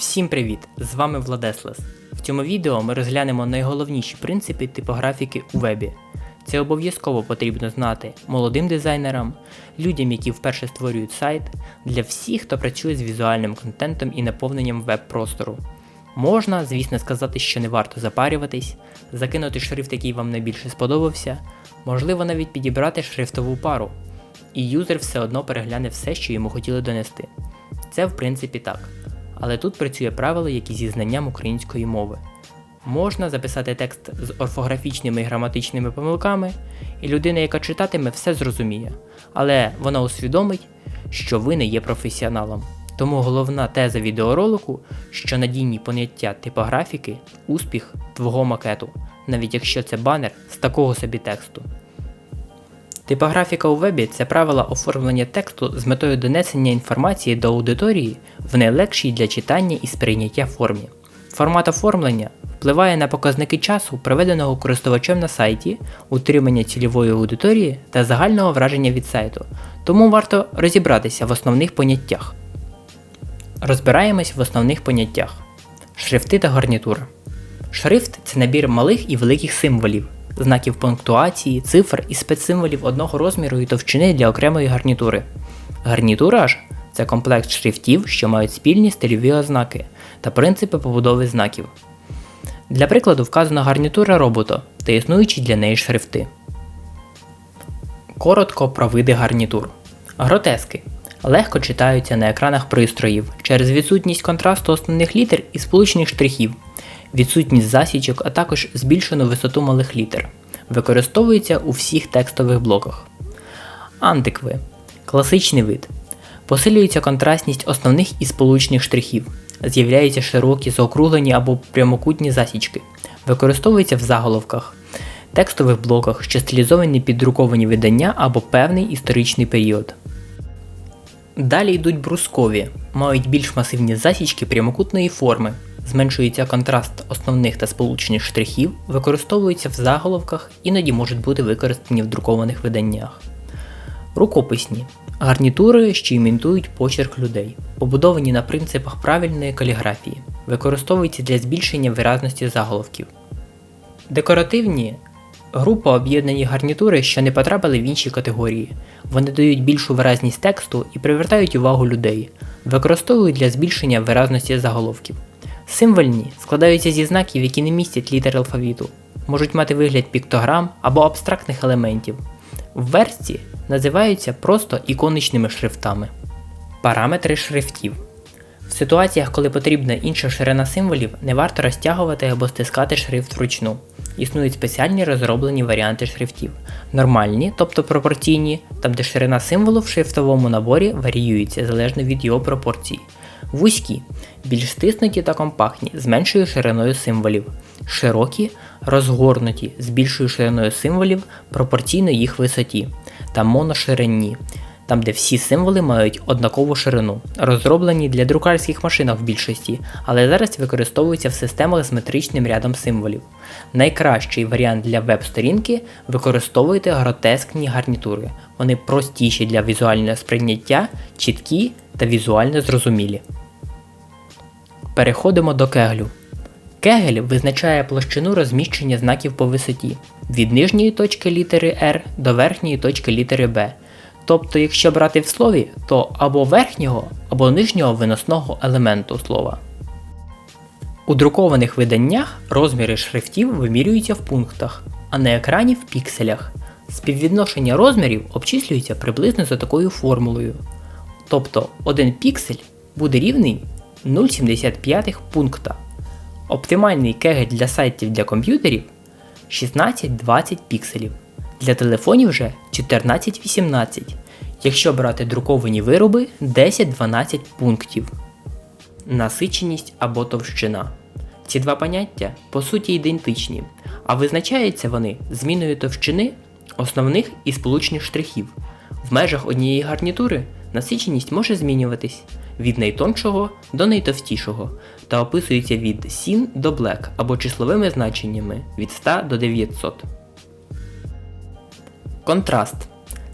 Всім привіт! З вами Владеслес. В цьому відео ми розглянемо найголовніші принципи типографіки у вебі. Це обов'язково потрібно знати молодим дизайнерам, людям, які вперше створюють сайт, для всіх, хто працює з візуальним контентом і наповненням веб-простору. Можна, звісно, сказати, що не варто запарюватись, закинути шрифт, який вам найбільше сподобався, можливо навіть підібрати шрифтову пару, і юзер все одно перегляне все, що йому хотіли донести. Це в принципі так. Але тут працює правило, як і зі знанням української мови. Можна записати текст з орфографічними і граматичними помилками, і людина, яка читатиме, все зрозуміє, але вона усвідомить, що ви не є професіоналом. Тому головна теза відеоролику, що надійні поняття типографіки успіх твого макету, навіть якщо це банер з такого собі тексту. Типографіка у вебі це правила оформлення тексту з метою донесення інформації до аудиторії в найлегшій для читання і сприйняття формі. Формат оформлення впливає на показники часу, проведеного користувачем на сайті, утримання цільової аудиторії та загального враження від сайту, тому варто розібратися в основних поняттях. Розбираємось в основних поняттях: шрифти та гарнітура. Шрифт це набір малих і великих символів, знаків пунктуації, цифр і спецсимволів одного розміру і товщини для окремої гарнітури. Гарнітура ж це комплект шрифтів, що мають спільні стильові ознаки та принципи побудови знаків. Для прикладу вказана гарнітура робота та існуючі для неї шрифти. Коротко про види гарнітур. Гротески легко читаються на екранах пристроїв через відсутність контрасту основних літер і сполучених штрихів, відсутність засічок, а також збільшену висоту малих літер. Використовується у всіх текстових блоках. Антикви класичний вид. Посилюється контрастність основних і сполучних штрихів. З'являються широкі, заокруглені або прямокутні засічки. Використовується в заголовках, текстових блоках, що стилізовані під друковані видання або певний історичний період. Далі йдуть брускові, мають більш масивні засічки прямокутної форми, зменшується контраст основних та сполучених штрихів, використовуються в заголовках, іноді можуть бути використані в друкованих виданнях. Рукописні гарнітури, що імітують почерк людей, побудовані на принципах правильної каліграфії, використовуються для збільшення виразності заголовків. Декоративні група об'єднані гарнітури, що не потрапили в інші категорії. Вони дають більшу виразність тексту і привертають увагу людей, використовують для збільшення виразності заголовків. Символьні складаються зі знаків, які не містять літер алфавіту, можуть мати вигляд піктограм або абстрактних елементів. В версті називаються просто іконичними шрифтами. Параметри шрифтів. В ситуаціях, коли потрібна інша ширина символів, не варто розтягувати або стискати шрифт вручну. Існують спеціальні розроблені варіанти шрифтів. Нормальні, тобто пропорційні, там де ширина символу в шрифтовому наборі варіюється залежно від його пропорцій. Вузькі, більш стиснуті та компактні, з меншою шириною символів. Широкі, розгорнуті, з більшою шириною символів пропорційно їх висоті. Та моноширинні, там де всі символи мають однакову ширину, розроблені для друкарських машинок в більшості, але зараз використовуються в системах з метричним рядом символів. Найкращий варіант для веб-сторінки використовуйте гротескні гарнітури. Вони простіші для візуального сприйняття, чіткі та візуально зрозумілі. Переходимо до кеглю. Кегель визначає площину розміщення знаків по висоті від нижньої точки літери R до верхньої точки літери B. Тобто, якщо брати в слові, то або верхнього, або нижнього виносного елементу слова. У друкованих виданнях розміри шрифтів вимірюються в пунктах, а на екрані в пікселях. Співвідношення розмірів обчислюється приблизно за такою формулою. Тобто 1 піксель буде рівний 0,75 пункта. Оптимальний кегель для сайтів для комп'ютерів 16-20 пікселів. Для телефонів вже 14-18. Якщо брати друковані вироби 10-12 пунктів. Насиченість або товщина. Ці два поняття по суті ідентичні, а визначаються вони зміною товщини основних і сполучних штрихів. В межах однієї гарнітури насиченість може змінюватись від найтоншого до найтовстішого та описується від сін до black або числовими значеннями від 100 до 900. Контраст.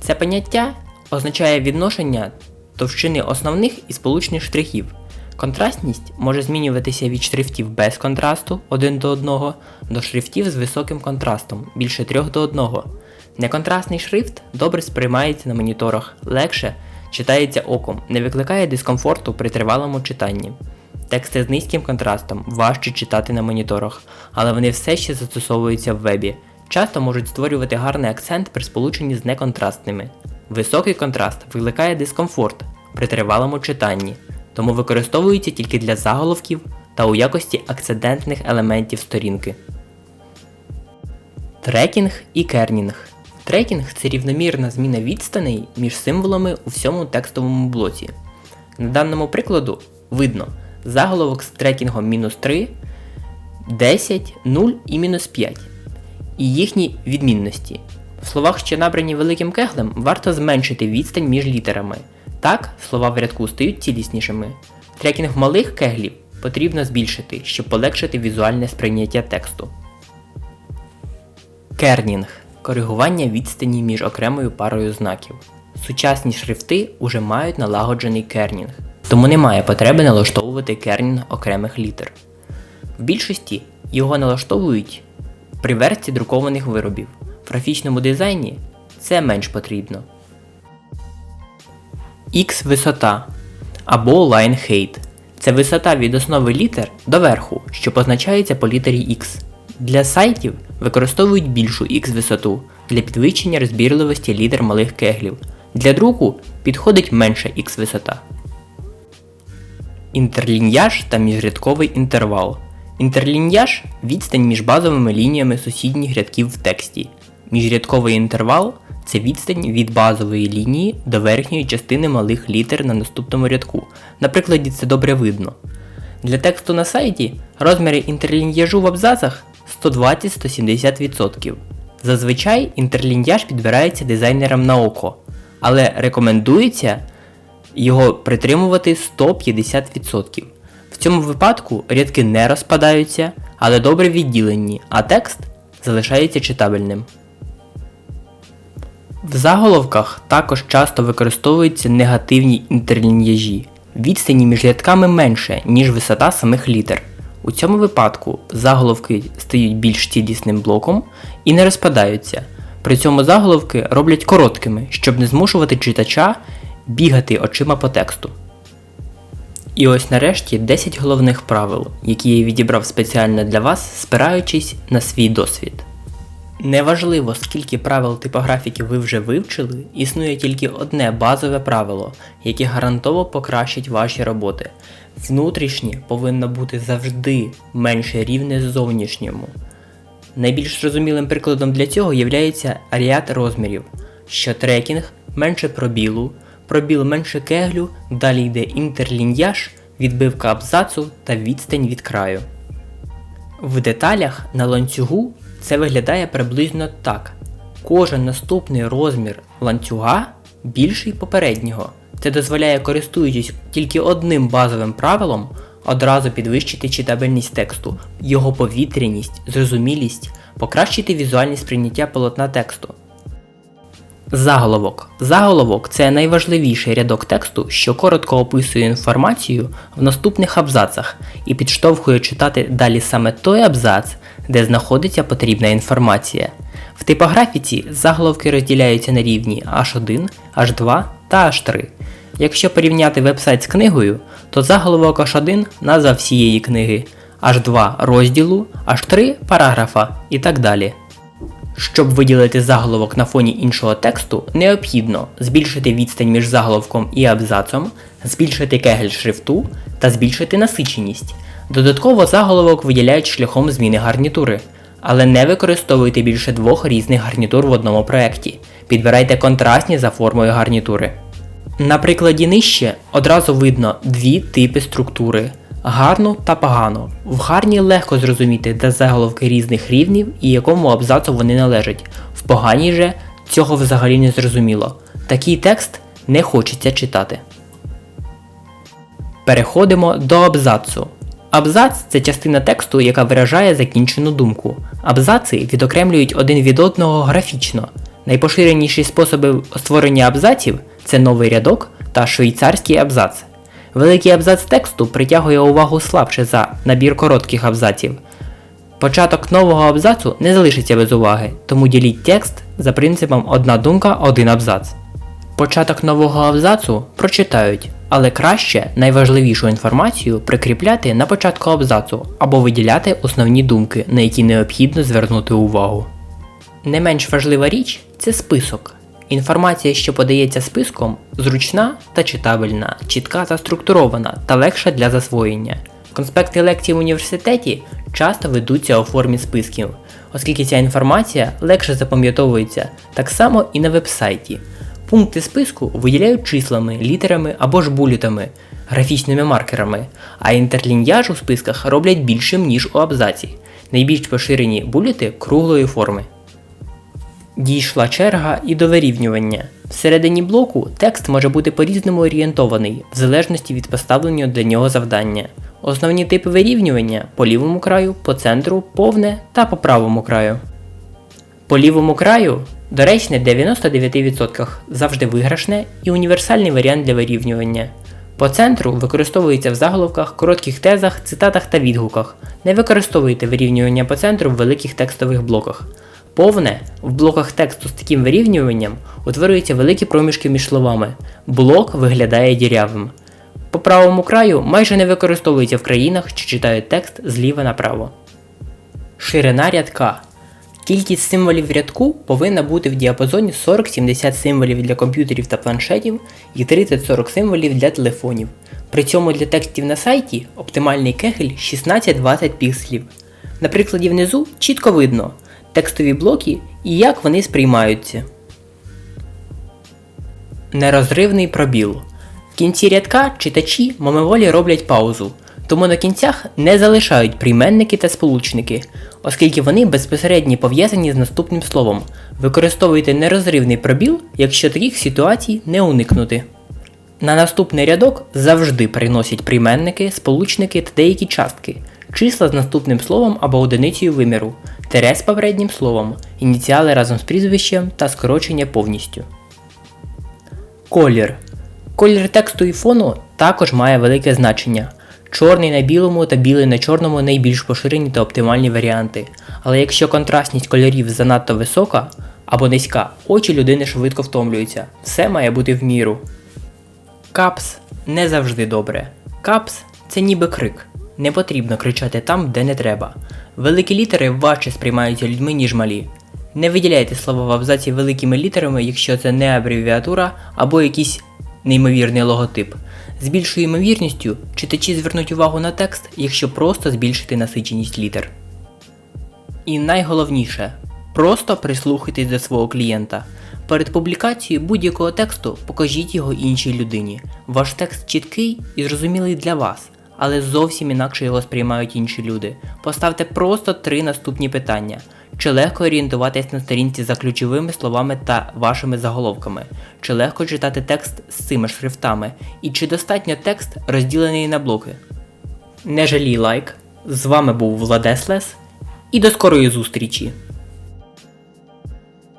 Це поняття означає відношення товщини основних і сполучних штрихів. Контрастність може змінюватися від шрифтів без контрасту 1 до 1 до шрифтів з високим контрастом більше 3 до 1. Неконтрастний шрифт добре сприймається на моніторах, легше читається оком, не викликає дискомфорту при тривалому читанні. Тексти з низьким контрастом важче читати на моніторах, але вони все ще застосовуються в вебі. Часто можуть створювати гарний акцент при сполученні з неконтрастними. Високий контраст викликає дискомфорт при тривалому читанні, тому використовується тільки для заголовків та у якості акцидентних елементів сторінки. Трекінг і кернінг. Трекінг це рівномірна зміна відстаней між символами у всьому текстовому блоці. На даному прикладу видно заголовок з трекінгом мінус 3, 10, 0 і мінус 5 і їхні відмінності. В словах, що набрані великим кеглем, варто зменшити відстань між літерами. Так, слова в рядку стають ціліснішими. Трекінг малих кеглів потрібно збільшити, щоб полегшити візуальне сприйняття тексту. Кернінг коригування відстані між окремою парою знаків. Сучасні шрифти уже мають налагоджений кернінг, тому немає потреби налаштовувати кернінг окремих літер. В більшості його налаштовують при версті друкованих виробів. В графічному дизайні це менш потрібно. X висота або line height це висота від основи літер до верху, що позначається по літері X. Для сайтів використовують більшу X висоту для підвищення розбірливості літер малих кеглів. Для друку підходить менша X висота. Інтерліньяж та міжрядковий інтервал. Інтерліньяж відстань між базовими лініями сусідніх рядків в тексті. Міжрядковий інтервал це відстань від базової лінії до верхньої частини малих літер на наступному рядку. На прикладі це добре видно. Для тексту на сайті розміри інтерліньяжу в абзацах 120-170%. Зазвичай інтерліньяж підбирається дизайнерам на око, але рекомендується його притримувати 150%. Цьому випадку рядки не розпадаються, але добре відділені, а текст залишається читабельним. В заголовках також часто використовуються негативні інтерліньяжі. Відстані між рядками менше, ніж висота самих літер. У цьому випадку заголовки стають більш цілісним блоком і не розпадаються. При цьому заголовки роблять короткими, щоб не змушувати читача бігати очима по тексту. І ось нарешті 10 головних правил, які я відібрав спеціально для вас, спираючись на свій досвід. Неважливо, скільки правил типографіки ви вже вивчили, існує тільки одне базове правило, яке гарантово покращить ваші роботи. Внутрішнє повинно бути завжди менше рівне зовнішньому. Найбільш зрозумілим прикладом для цього є ряд розмірів, що трекінг менше пробілу, пробіл менше кеглю, далі йде інтерліньяж, відбивка абзацу та відстань від краю. В деталях на ланцюгу це виглядає приблизно так. Кожен наступний розмір ланцюга більший попереднього. Це дозволяє, користуючись тільки одним базовим правилом, одразу підвищити читабельність тексту, його повітряність, зрозумілість, покращити візуальне сприйняття полотна тексту. Заголовок. Заголовок це найважливіший рядок тексту, що коротко описує інформацію в наступних абзацах і підштовхує читати далі саме той абзац, де знаходиться потрібна інформація. В типографіці заголовки розділяються на рівні H1, H2 та H3. Якщо порівняти вебсайт з книгою, то заголовок H1 назва всієї книги, H2 розділу, H3 параграфа і так далі. Щоб виділити заголовок на фоні іншого тексту, необхідно збільшити відстань між заголовком і абзацом, збільшити кегель шрифту та збільшити насиченість. Додатково заголовок виділяють шляхом зміни гарнітури. Але не використовуйте більше двох різних гарнітур в одному проєкті. Підбирайте контрастні за формою гарнітури. На прикладі нижче одразу видно дві типи структури гарну та погану. В гарній легко зрозуміти, де заголовки різних рівнів і якому абзацу вони належать. В поганій же цього взагалі не зрозуміло. Такий текст не хочеться читати. Переходимо до абзацу. Абзац це частина тексту, яка виражає закінчену думку. Абзаци відокремлюють один від одного графічно. Найпоширеніші способи створення абзаців це новий рядок та швейцарський абзац. Великий абзац тексту притягує увагу слабше за набір коротких абзаців. Початок нового абзацу не залишиться без уваги, тому діліть текст за принципом одна думка, один абзац. Початок нового абзацу прочитають, але краще найважливішу інформацію прикріпляти на початку абзацу або виділяти основні думки, на які необхідно звернути увагу. Не менш важлива річ це список. Інформація, що подається списком, зручна та читабельна, чітка та структурована та легша для засвоєння. Конспекти лекцій в університеті часто ведуться у формі списків, оскільки ця інформація легше запам'ятовується, так само і на вебсайті. Пункти списку виділяють числами, літерами або ж булітами, графічними маркерами, а інтерліньяж у списках роблять більшим, ніж у абзаці. Найбільш поширені буліти круглої форми. Дійшла черга і до вирівнювання. Всередині блоку текст може бути по-різному орієнтований, в залежності від поставленого для нього завдання. Основні типи вирівнювання по лівому краю, по центру, повне та по правому краю. По лівому краю доречне 99% завжди виграшне і універсальний варіант для вирівнювання. По центру використовується в заголовках, коротких тезах, цитатах та відгуках. Не використовуйте вирівнювання по центру в великих текстових блоках. Повне в блоках тексту з таким вирівнюванням утворюються великі проміжки між словами. Блок виглядає дірявим. По правому краю майже не використовується в країнах, що читають текст зліва направо. Ширина рядка. Кількість символів в рядку повинна бути в діапазоні 40-70 символів для комп'ютерів та планшетів і 30-40 символів для телефонів. При цьому для текстів на сайті оптимальний кегель 16-20 пікселів. На прикладі внизу чітко видно текстові блоки і як вони сприймаються. Нерозривний пробіл. В кінці рядка читачі мимоволі роблять паузу, тому на кінцях не залишають прийменники та сполучники, оскільки вони безпосередньо пов'язані з наступним словом. Використовуйте нерозривний пробіл, якщо таких ситуацій не уникнути. На наступний рядок завжди приносять прийменники, сполучники та деякі частки, числа з наступним словом або одиницею виміру, тере з попереднім словом, ініціали разом з прізвищем та скорочення повністю. Колір. Колір тексту і фону також має велике значення. Чорний на білому та білий на чорному найбільш поширені та оптимальні варіанти. Але якщо контрастність кольорів занадто висока або низька, очі людини швидко втомлюються. Все має бути в міру. Капс не завжди добре. Капс це ніби крик. Не потрібно кричати там, де не треба. Великі літери важче сприймаються людьми, ніж малі. Не виділяйте слова в абзаці великими літерами, якщо це не абревіатура або якийсь неймовірний логотип. З більшою ймовірністю читачі звернуть увагу на текст, якщо просто збільшити насиченість літер. І найголовніше просто прислухайтесь до свого клієнта. Перед публікацією будь-якого тексту покажіть його іншій людині. Ваш текст чіткий і зрозумілий для вас, але зовсім інакше його сприймають інші люди. Поставте просто три наступні питання. Чи легко орієнтуватись на сторінці за ключовими словами та вашими заголовками? Чи легко читати текст з цими шрифтами? І чи достатньо текст розділений на блоки? Не жалій лайк. З вами був Владеслес і до скорої зустрічі!